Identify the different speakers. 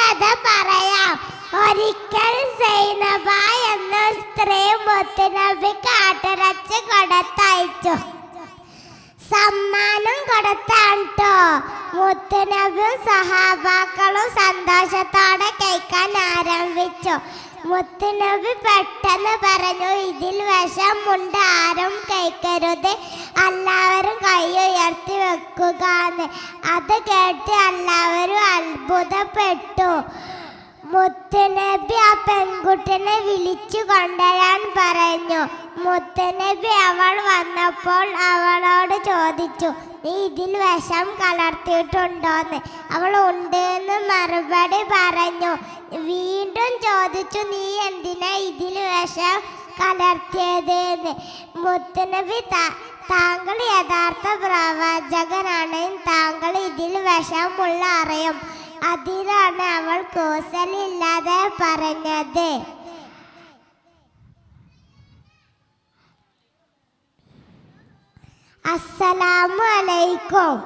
Speaker 1: കഥ പറയാം. ഒരിക്കൽ സൈനബ എന്ന സ്ത്രീ മുത്തുനബി കാട്ടിറച്ച് കൊടുത്തയച്ചു. സമ്മാനം കൊടുത്താട്ടോ മുത്തുനബിയും സഹാബാക്കളും സന്തോഷത്തോടെ കഴിക്കാൻ ആരംഭിച്ചു. മുത്തുനബി പെട്ടെന്ന് പറഞ്ഞു ഇതിൽ വിഷമുണ്ട് ആരും കഴിക്കരുത് എല്ലാവരും കൈ ഉയർത്തി വെക്കുക അത് കേട്ട് എല്ലാവരും അത്ഭുതപ്പെട്ടു. മുത്തനബി ആ പെൺകുട്ടിനെ വിളിച്ചു കൊണ്ടുവരാൻ പറഞ്ഞു. മുത്തനബി അവൾ വന്നപ്പോൾ അവളോട് ചോദിച്ചു നീ ഇതിൽ വിഷം കലർത്തിയിട്ടുണ്ടോന്ന്? അവൾ ഉണ്ട് എന്ന് മറുപടി പറഞ്ഞു. വീണ്ടും ചോദിച്ചു നീ എന്തിനാ ഇതിൽ വിഷം കലർത്തിയത് എന്ന് മുത്തനബി താങ്കൾ യഥാർത്ഥ പ്രവാചകനാണ് താങ്കൾ ഇതിൽ വിഷമുള്ള അറിയും അതിനാണ് അവൾ കൂസലില്ലാതെ പറഞ്ഞത്. അസ്സലാമു അലൈക്കും.